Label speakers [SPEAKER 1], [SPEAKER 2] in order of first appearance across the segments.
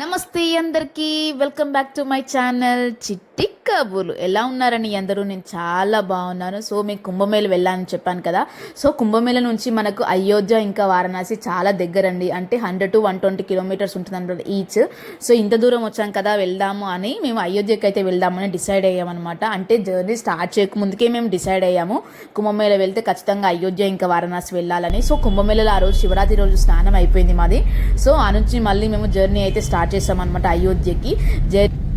[SPEAKER 1] నమస్తే అందరికీ welcome back to my channel chit చిట్టి ఎలా ఉన్నారని అందరూ? నేను చాలా బాగున్నాను. సో మీకు కుంభమేళ వెళ్ళాలని చెప్పాను కదా. సో కుంభమేళ నుంచి మనకు అయోధ్య ఇంకా వారణాసి చాలా దగ్గరండి. అంటే hundred to one twenty kilometres ఉంటుంది అనమాట ఈచ్. సో ఇంత దూరం వచ్చాం కదా వెళ్దాము అని మేము అయోధ్యకి అయితే వెళ్దామని డిసైడ్ అయ్యామన్నమాట. అంటే జర్నీ స్టార్ట్ చేయకముందుకే మేము డిసైడ్ అయ్యాము. కుంభమేళ వెళ్తే ఖచ్చితంగా అయోధ్య ఇంకా వారణాసి వెళ్ళాలని. సో కుంభమేళలో ఆ రోజు శివరాత్రి రోజు స్నానం అయిపోయింది మాది. సో ఆ నుంచి మళ్ళీ మేము జర్నీ అయితే స్టార్ట్ చేసామన్నమాట అయోధ్యకి. జర్నీ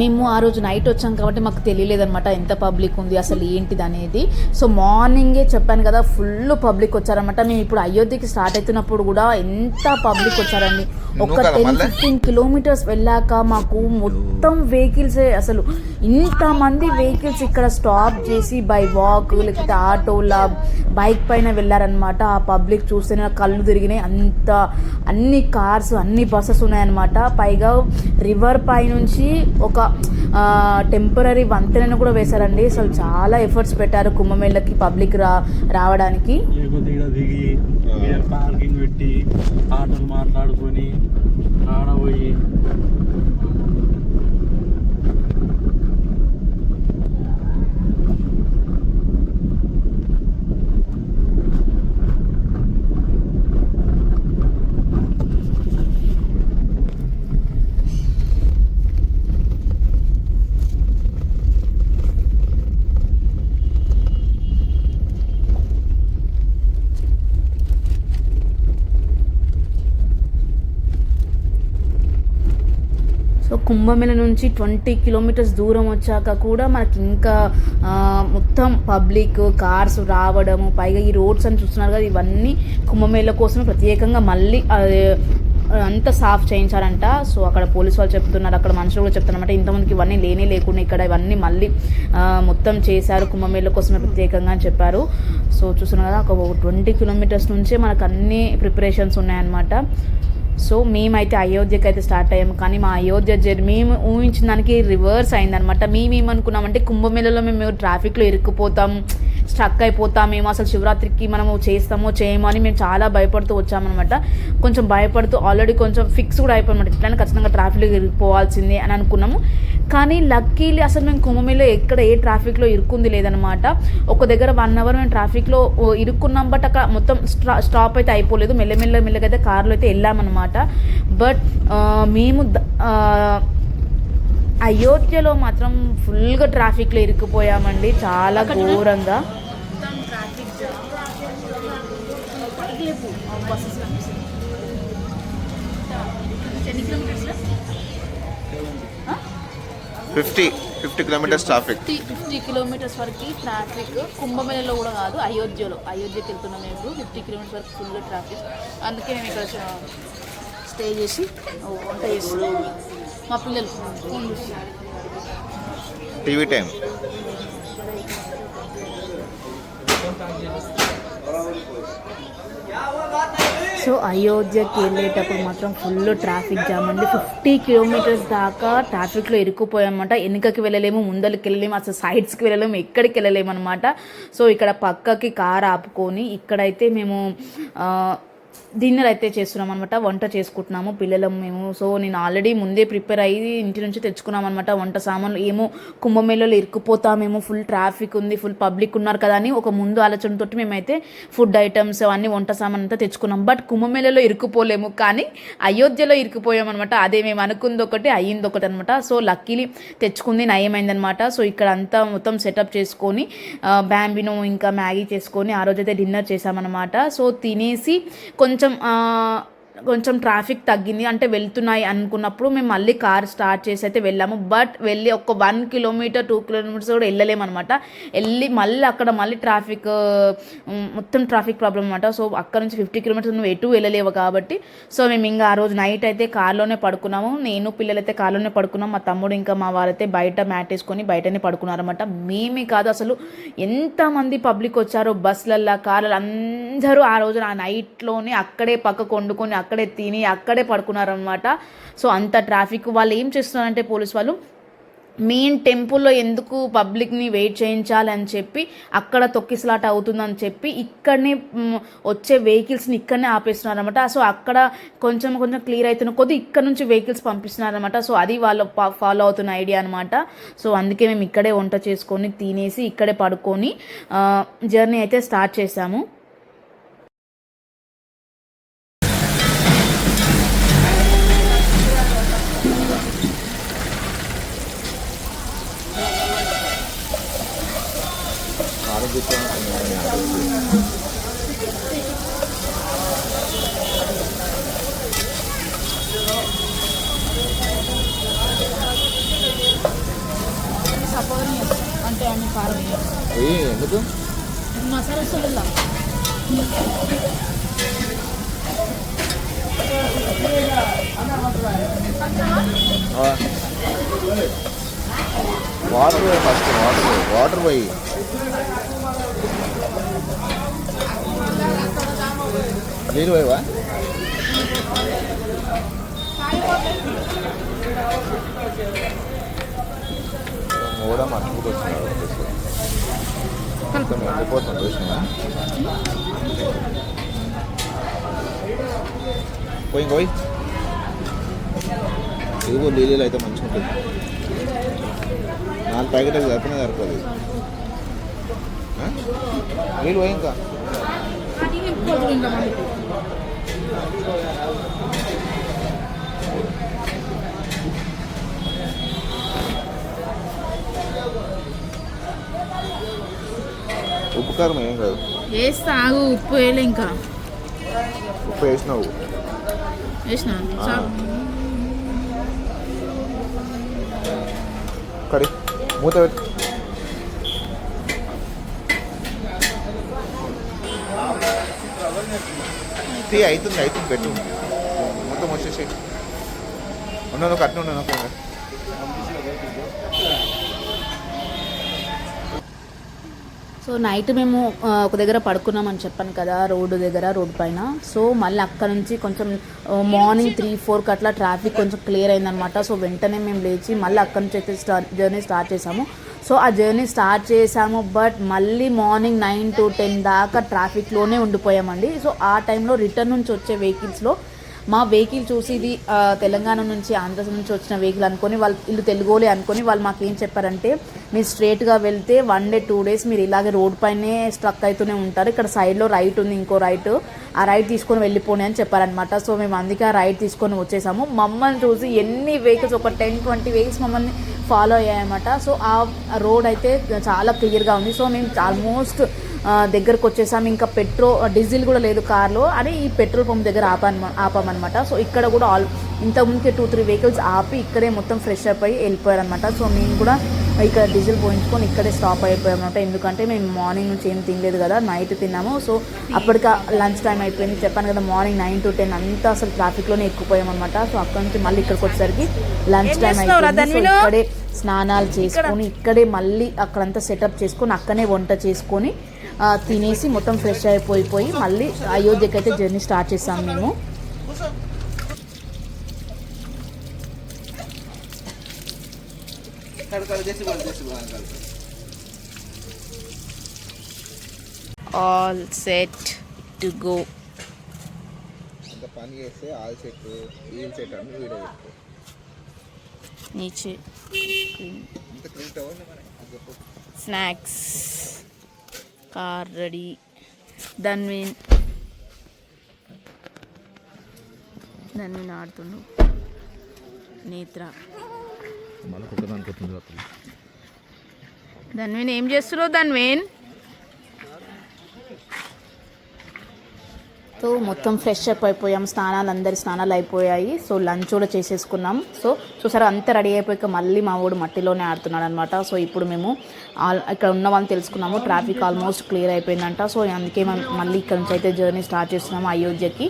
[SPEAKER 1] మేము ఆ రోజు నైట్ వచ్చాం కాబట్టి మాకు తెలియలేదన్నమాట ఎంత పబ్లిక్ ఉంది అసలు ఏంటిది అనేది. సో మార్నింగే చెప్పాను కదా ఫుల్ పబ్లిక్ వచ్చారనమాట మేము ఇప్పుడు అయోధ్యకి స్టార్ట్ అవుతున్నప్పుడు కూడా ఎంత పబ్లిక్ వచ్చారండి. ఒక టెన్? ఫిఫ్టీన్ కిలోమీటర్స్ వెళ్ళాక మాకు మొత్తం వెహికల్స్ అసలు ఇంతమంది వెహికల్స్ ఇక్కడ స్టాప్ చేసి బై వాక్ లేకపోతే ఆటోలా బైక్ పైన వెళ్ళారనమాట ఆ పబ్లిక్ చూస్తే నాకు కళ్ళు తిరిగినాయి. అంత అన్ని కార్స్ అన్ని బస్సెస్ ఉన్నాయన్నమాట. పైగా రివర్ పై నుంచి ఒక టెంపరీ వంతెనను కూడా వేశారండి. అసలు చాలా ఎఫర్ట్స్ పెట్టారు కుంభమేళకి పబ్లిక్ రా రావడానికి.
[SPEAKER 2] దిగి పార్కింగ్ పెట్టి ఆటోలు మాట్లాడుకొని ఆడ
[SPEAKER 1] కుంభమేళ నుంచి ట్వంటీ కిలోమీటర్స్ దూరం వచ్చాక కూడా మనకి ఇంకా మొత్తం పబ్లిక్ కార్స్ రావడము పైగా ఈ రోడ్స్ అని చూస్తున్నారు కదా ఇవన్నీ కుంభమేళ కోసమే ప్రత్యేకంగా మళ్ళీ అంతా సాఫ్ చేయించారంట. సో అక్కడ పోలీస్ వాళ్ళు చెప్తున్నారు అక్కడ మనుషులు కూడా చెప్తున్నారు ఇంతమందికి ఇవన్నీ లేనే లేకుండా ఇక్కడ ఇవన్నీ మళ్ళీ మొత్తం చేశారు కుంభమేళ కోసమే ప్రత్యేకంగా అని చెప్పారు. సో చూస్తున్నారు కదా ఒక ట్వంటీ కిలోమీటర్స్ నుంచే మనకు అన్ని ప్రిపరేషన్స్ ఉన్నాయన్నమాట. సో మేమైతే అయోధ్యకి అయితే స్టార్ట్ అయ్యాము కానీ మా అయోధ్య జర్నీ మేము ఊహించిన దానికి రివర్స్ అయిందనమాట మేము ఏమనుకున్నామంటే కుంభమేళలో మేము ట్రాఫిక్లో ఇరుక్కుపోతాం. స్టక్ అయిపోతాం మేము అసలు శివరాత్రికి మనము చేస్తామో చేయమో అని మేము చాలా భయపడుతూ వచ్చామన్నమాట. కొంచెం భయపడుతూ ఆల్రెడీ కొంచెం ఫిక్స్ కూడా అయిపోయామన్నమాట ఇట్లా ఖచ్చితంగా ట్రాఫిక్లో ఇరుక్కుపోవాల్సిందే అని అనుకున్నాము. కానీ లక్కీలీ అసలు మేము కుంభమేలో ఎక్కడ ఏ ట్రాఫిక్లో ఇరుక్కుంది లేదనమాట ఒక దగ్గర వన్ అవర్ మేము ట్రాఫిక్లో ఇరుక్కున్నాం బట్ అక్కడ మొత్తం స్టా స్టాప్ అయితే అయిపోలేదు. మెల్లమెల్ల మెల్లగా అయితే కార్లో అయితే వెళ్ళామన్నమాట. బట్ మేము అయోధ్యలో మాత్రం ఫుల్గా ట్రాఫిక్లో ఇరుక్కుపోయామండి. చాలా ఘోరంగా.
[SPEAKER 3] Fifty fifty kilometres traffic
[SPEAKER 1] fifty fifty kilometres వరకు ట్రాఫిక్ కుంభమేళలో కూడా కాదు అయోధ్యలో. అయోధ్యకి వెళ్తున్నాం మేము ఫిఫ్టీ కిలోమీటర్స్ వరకు ఫుల్ ట్రాఫిక్ అందుకే మేము ఇక్కడ స్టే చేసి వంట చేస్తున్నాం మా పిల్లలు. Phone
[SPEAKER 3] TV time.
[SPEAKER 1] సో అయోధ్యకి వెళ్ళేటప్పుడు మాత్రం ఫుల్ ట్రాఫిక్ జామ్ అండి. ఫిఫ్టీ కిలోమీటర్స్ దాకా ట్రాఫిక్లో ఇరుక్కుపోయామన్నమాట. వెనుకకి వెళ్ళలేము ముందరికి వెళ్ళలేము అసలు సైడ్స్కి వెళ్ళలేము ఎక్కడికి వెళ్ళలేము అనమాట సో ఇక్కడ పక్కకి కార్ ఆపుకొని ఇక్కడైతే మేము ఆ, డిన్నర్ అయితే చేస్తున్నాం అనమాట వంట చేసుకుంటున్నాము పిల్లలం మేము. సో నేను ఆల్రెడీ ముందే ప్రిపేర్ అయ్యి ఇంటి నుంచి తెచ్చుకున్నాం అనమాట వంట సామాన్లు. ఏమో కుంభమేళలో ఇరుక్కుపోతామేమో ఫుల్ ట్రాఫిక్ ఉంది ఫుల్ పబ్లిక్ ఉన్నారు కదా అని ఒక ముందు ఆలోచనతో మేమైతే ఫుడ్ ఐటమ్స్ అవన్నీ వంట సామాన్ అంతా తెచ్చుకున్నాం. బట్ కుంభమేళలో ఇరుక్కుపోలేము కానీ అయోధ్యలో ఇరుక్కుపోయామన్నమాట. అదే మేము అనుకుంది ఒకటి అయ్యింది ఒకటి అనమాట సో లక్కీలీ తెచ్చుకుంది నయమైందనమాట సో ఇక్కడ అంతా మొత్తం సెటప్ చేసుకొని బ్యాంబినో ఇంకా మ్యాగీ చేసుకొని ఆ రోజైతే డిన్నర్ చేసామన్నమాట సో తినేసి కొంచెం ఆ, కొంచెం ట్రాఫిక్ తగ్గింది అంటే వెళ్తున్నాయి అనుకున్నప్పుడు మేము మళ్ళీ కార్ స్టార్ట్ చేసి అయితే వెళ్ళాము. బట్ వెళ్ళి ఒక వన్ కిలోమీటర్ టూ కిలోమీటర్స్ కూడా వెళ్ళలేమన్నమాట. వెళ్ళి మళ్ళీ అక్కడ మళ్ళీ ట్రాఫిక్ మొత్తం ట్రాఫిక్ ప్రాబ్లం అనమాట సో అక్కడ నుంచి ఫిఫ్టీ కిలోమీటర్స్ నువ్వు ఎటు వెళ్ళలేవు కాబట్టి. సో మేము ఇంకా ఆ రోజు నైట్ అయితే కార్లోనే పడుకున్నాము. నేను పిల్లలైతే కార్లోనే పడుకున్నాం. మా తమ్ముడు ఇంకా మా వారైతే బయట మ్యాట్ వేసుకొని బయటనే పడుకున్నారన్నమాట. మేమే కాదు అసలు ఎంతమంది పబ్లిక్ వచ్చారో బస్లల్లో కార్లలో అందరూ ఆ రోజు ఆ నైట్లోనే అక్కడే పక్కకు వండుకొని అక్కడే తిని అక్కడే పడుకున్నారనమాట సో అంత ట్రాఫిక్. వాళ్ళు ఏం చేస్తున్నారంటే పోలీస్ వాళ్ళు మెయిన్ టెంపుల్లో ఎందుకు పబ్లిక్ని వెయిట్ చేయించాలని చెప్పి అక్కడ తొక్కిసలాట అవుతుందని చెప్పి ఇక్కడనే వచ్చే వెహికల్స్ని ఇక్కడనే ఆపేస్తున్నారు అనమాట సో అక్కడ కొంచెం కొంచెం క్లియర్ అవుతున్న కొద్ది ఇక్కడ నుంచి వెహికల్స్ పంపిస్తున్నారు అనమాట సో అది వాళ్ళు ఫాలో అవుతున్న ఐడియా అనమాట సో అందుకే మేము ఇక్కడే వంట చేసుకొని తినేసి ఇక్కడే పడుకొని జర్నీ అయితే స్టార్ట్ చేసాము అంటే అన్ని కారం
[SPEAKER 3] ఎందుకు?
[SPEAKER 1] Masala soda.
[SPEAKER 3] వాటర్ పోయి ఫస్ట్ వాటర్ వాటర్ పోయి. నీళ్ళు పోయివా? కూడా మట్టుకు వచ్చినాడు మొత్తం ఎండిపోతుంది చూసినా పోయి పోయి ఇదిగో నీళ్ళు అయితే మంచిగా ఉంటుంది నాలుగు ప్యాకెట్లు సరిపోయినా సరిపోదు ఆ? నీళ్ళు పోయి ఇంకా ఉప్పు కారం ఏం కాదు.
[SPEAKER 1] వేస్తా ఆగు ఉప్పు వేయలే ఇంకా.
[SPEAKER 3] ఉప్పు వేసినావు.
[SPEAKER 1] వేసిన?
[SPEAKER 3] ఆ. కడి మూత పెట్టు టీ అవుతుంది అవుతుంది పెట్టు. మొత్తం వచ్చేసి ఉన్నాను కట్టిన ఉన్నాను
[SPEAKER 1] సో నైట్ మేము ఒక దగ్గర పడుకున్నామని చెప్పాను కదా రోడ్డు దగ్గర రోడ్డు పైన. సో మళ్ళీ అక్కడ నుంచి కొంచెం మార్నింగ్ త్రీ ఫోర్కి అట్లా ట్రాఫిక్ కొంచెం క్లియర్ అయిందనమాట సో వెంటనే మేము లేచి మళ్ళీ అక్కడ నుంచి అయితే స్టార్ట్ జర్నీ స్టార్ట్ చేసాము. సో ఆ జర్నీ స్టార్ట్ చేసాము బట్ మళ్ళీ మార్నింగ్ నైన్ టు టెన్ దాకా ట్రాఫిక్లోనే ఉండిపోయామండి. సో ఆ టైంలో రిటర్న్ నుంచి వచ్చే వెహికల్స్లో మా వెహికల్ చూసి ఇది తెలంగాణ నుంచి ఆంధ్ర నుంచి వచ్చిన వెహికల్ అనుకొని వాళ్ళు ఇల్లు తెలుగులే అనుకొని వాళ్ళు మాకు ఏం చెప్పారంటే మీరు స్ట్రేట్గా వెళ్తే వన్ డే టూ డేస్ మీరు ఇలాగే రోడ్ పైనే స్ట్రక్ అవుతూనే ఉంటారు. ఇక్కడ సైడ్లో రైట్ ఉంది ఇంకో రైట్ ఆ రైట్ తీసుకొని వెళ్ళిపోయి అని చెప్పారనమాట సో మేము అందుకే ఆ రైట్ తీసుకొని వచ్చేసాము. మమ్మల్ని చూసి ఎన్ని వెహికల్స్ ఒక టెన్ ట్వంటీ వెహికల్స్ మమ్మల్ని ఫాలో అయ్యాయన్నమాట. సో ఆ రోడ్ అయితే చాలా క్లియర్గా ఉంది. సో మేము ఆల్మోస్ట్ దగ్గరకు వచ్చేసాము ఇంకా పెట్రోల్ డీజిల్ కూడా లేదు కార్లో అని ఈ పెట్రోల్ పంప్ దగ్గర ఆపాను ఆపామన్నమాట. సో ఇక్కడ కూడా ఆల్ ఇంత ముందుకే టూ త్రీ వెహికల్స్ ఆపి ఇక్కడే మొత్తం ఫ్రెష్ అప్ అయ్యి వెళ్ళిపోయారనమాట సో మేము కూడా ఇక్కడ డీజిల్ పోయించుకొని ఇక్కడే స్టాప్ అయిపోయామన్నమాట. ఎందుకంటే మేము మార్నింగ్ నుంచి ఏం తినలేదు కదా నైట్ తిన్నాము. సో అప్పటికి లంచ్ టైం అయిపోయింది. చెప్పాను కదా మార్నింగ్ నైన్ టు టెన్ అంతా అసలు ట్రాఫిక్లోనే ఎక్కుపోయామన్నమాట. సో అక్కడ నుంచి మళ్ళీ ఇక్కడికి వచ్చేసరికి లంచ్ టైం అయిపోయింది. సో ఇక్కడే స్నానాలు చేసుకొని ఇక్కడే మళ్ళీ అక్కడంతా సెటప్ చేసుకొని అక్కడే వంట చేసుకొని తినేసి మొత్తం ఫ్రెష్ అయిపోయిపోయి మళ్ళీ అయోధ్యకి అయితే జర్నీ స్టార్ట్ చేసాం మేము. ఆల్ సెట్ టు గో
[SPEAKER 3] పని చేస్తే ఆల్ సెట్ వీల్ సెట్ అన్ని వీడియో
[SPEAKER 1] నీచే snacks car ready. Dhanveen Dhanveen ఆడుతుండు Netra. Dhanveen ఏం చేస్తున్నావు ధన్వీన్ సో మొత్తం ఫ్రెష్ అప్ అయిపోయాం. స్నానాలు అందరి స్నానాలు అయిపోయాయి. సో లంచ్ కూడా చేసేసుకున్నాం. సో చూసారా అంతా రెడీ అయిపోయాక మళ్ళీ మా వాడు మట్టిలోనే ఆడుతున్నాడు అనమాట సో ఇప్పుడు మేము ఇక్కడ ఉన్న వాళ్ళని తెలుసుకున్నాము. ట్రాఫిక్ ఆల్మోస్ట్ క్లియర్ అయిపోయిందంట. సో అందుకే మనం మళ్ళీ ఇక్కడ నుంచి అయితే జర్నీ స్టార్ట్ చేస్తున్నాము అయోధ్యకి.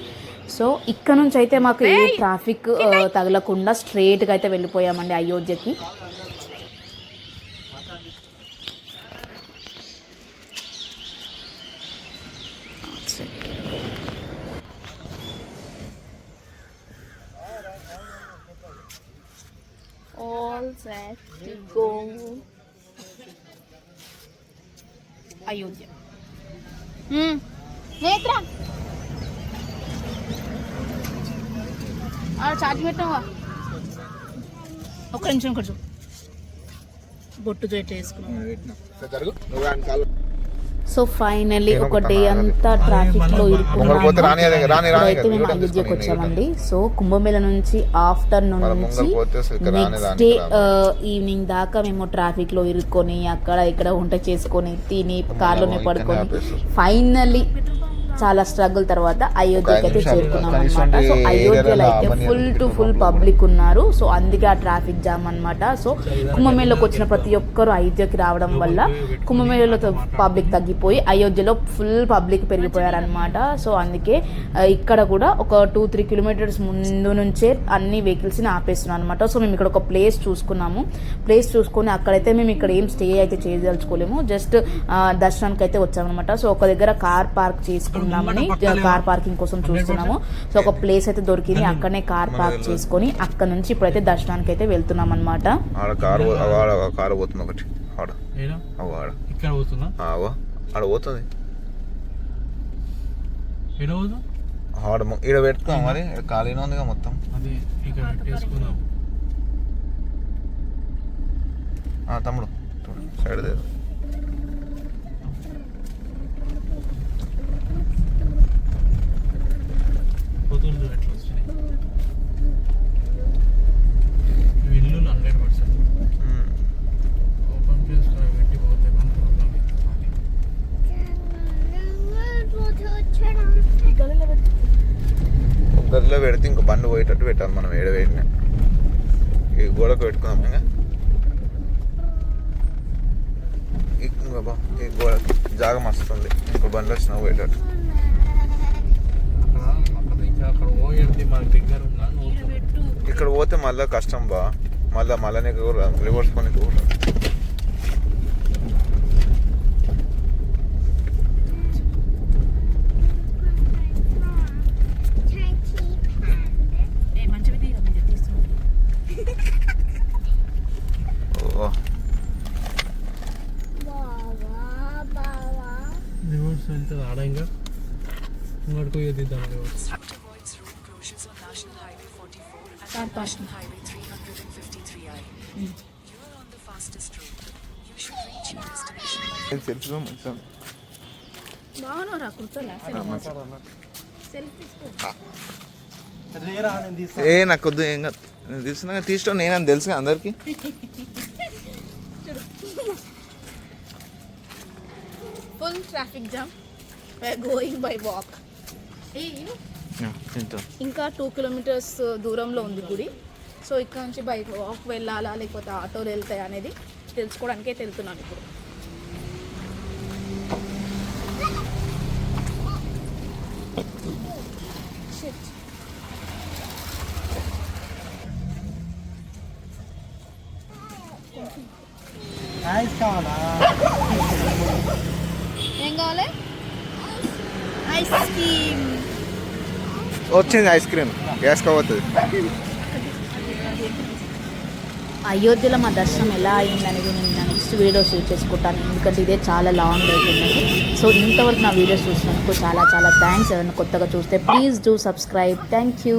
[SPEAKER 1] సో ఇక్కడ నుంచి అయితే మాకు ఏ ట్రాఫిక్ తగలకుండా స్ట్రేట్గా అయితే వెళ్ళిపోయామండి అయోధ్యకి. అయోధ్య. నేత్ర. చార్జ్ పెట్టావా? ఒక్క నిమిషం కొంచెం బొట్టుతో ఇట్లా వేసుకున్నాం సో ఫైనల్లీ ఒక డే అంతా ట్రాఫిక్లో
[SPEAKER 3] కదా,
[SPEAKER 1] మేము అయోధ్యకు వచ్చామండి. సో కుంభమేళ నుంచి ఆఫ్టర్నూన్ నుంచి నెక్స్ట్ డే. ఈవినింగ్ దాకా మేము ట్రాఫిక్లో ఇరుక్కొని అక్కడ ఇక్కడ వంట చేసుకొని తిని కార్లోనే పడుకొని. ఫైనల్లీ చాలా స్ట్రగుల్ తర్వాత అయోధ్యకి అయితే చేరుకున్నాం అనమాట సో అయోధ్యలో అయితే ఫుల్ టు. ఫుల్ పబ్లిక్ ఉన్నారు. సో అందుకే ఆ ట్రాఫిక్ జామ్ అన్నమాట. సో కుంభమేళలోకి వచ్చిన ప్రతి ఒక్కరు అయోధ్యకి రావడం వల్ల కుంభమేళలో పబ్లిక్ తగ్గిపోయి అయోధ్యలో ఫుల్ పబ్లిక్ పెరిగిపోయారనమాట సో అందుకే ఇక్కడ కూడా ఒక టూ త్రీ కిలోమీటర్స్ ముందు నుంచే అన్ని వెహికల్స్ని ఆపేస్తున్నాం అనమాట సో మేము ఇక్కడ ఒక ప్లేస్ చూసుకున్నాము. ప్లేస్ చూసుకొని అక్కడైతే మేము ఇక్కడ ఏం స్టే అయితే చేయదలుచుకోలేము. జస్ట్ దర్శనానికి అయితే వచ్చామన్నమాట. సో ఒక దగ్గర కార్ పార్క్ చేసుకుందామని కార్ పార్కింగ్ కోసం చూస్తున్నాము. సో ఒక ప్లేస్ అయితే దొరికింది అక్కడనే కార్ పార్క్ చేసుకొని అక్కడ నుంచి ఇప్పుడైతే దర్శనానికి అయితే వెళ్తున్నాం అనమాట
[SPEAKER 3] ఆడ కారు పోతుంది ఒకటి.
[SPEAKER 2] ఇక్కడ పోతుందా?
[SPEAKER 3] ఆడ ఆడ ఈడ పెట్టుకో మరి. ఈడ ఖాళీనే ఉందిగా మొత్తం.
[SPEAKER 2] అదే ఇక్కడ పెట్టేసుకున్నాం
[SPEAKER 3] ఆ, తమ్ముడు. సైడ్ లేదు
[SPEAKER 2] పోతుండ్రు ఎట్లా వచ్చినాయి. ఇవి ఇల్లు హండ్రెడ్ పర్సెంట్. ఓపెన్ ప్లేస్ పెట్టి పోతే మన ప్రాబ్లం అవుతుంది
[SPEAKER 3] గదిలో పెడితే ఇంకో బండి పోయేటట్టు పెట్టాలి మనం ఏడ వేడిన ఈ గోడకు పెట్టుకుందాం ఇంకా. ఇంకో ఈ గోడ జాగ మస్తుంది ఇంకో బండి వచ్చినా పోయేటట్టు
[SPEAKER 2] అక్కడ అక్కడ ఇంకా అక్కడ పోయేది దగ్గర
[SPEAKER 3] ఇక్కడ పోతే మళ్ళీ కష్టం బా. మళ్ళీ మళ్ళీ రివర్స్ కొని కూడా
[SPEAKER 4] your destination by
[SPEAKER 3] సెల్ఫీలో మంచిగా
[SPEAKER 1] బాగున్నారా కూర్చోలే
[SPEAKER 3] ఏ నాకు వద్దు ఏం కాదు నేను తీసుకున్నా తీసుకో నేనని తెలుసు కదా అందరికి
[SPEAKER 1] full traffic jam going by walk ఇంకా టూ కిలోమీటర్స్ దూరంలో ఉంది గుడి. సో ఇక్కడ నుంచి బైక్ వాక్ వెళ్ళాలా లేకపోతే ఆటోలు వెళ్తాయి అనేది తెలుసుకోవడానికే వెళ్తున్నాను ఇప్పుడు.
[SPEAKER 2] కావాలా?
[SPEAKER 1] ఏం కావాలి? ఐస్ క్రీమ్
[SPEAKER 3] వచ్చింది ఐస్ క్రీమ్. వేసుకోబోతుంది
[SPEAKER 1] అయోధ్యలో మా దర్శనం ఎలా అయింది అనేది నేను నా నెక్స్ట్ వీడియో షేర్ చేసుకుంటాను. ఎందుకంటే ఇదే చాలా లాంగ్ అవుతుందండి సో ఇంతవరకు నా వీడియోస్ చూసినందుకు చాలా చాలా థ్యాంక్స్ ఎవరైనా కొత్తగా చూస్తే please do subscribe thank you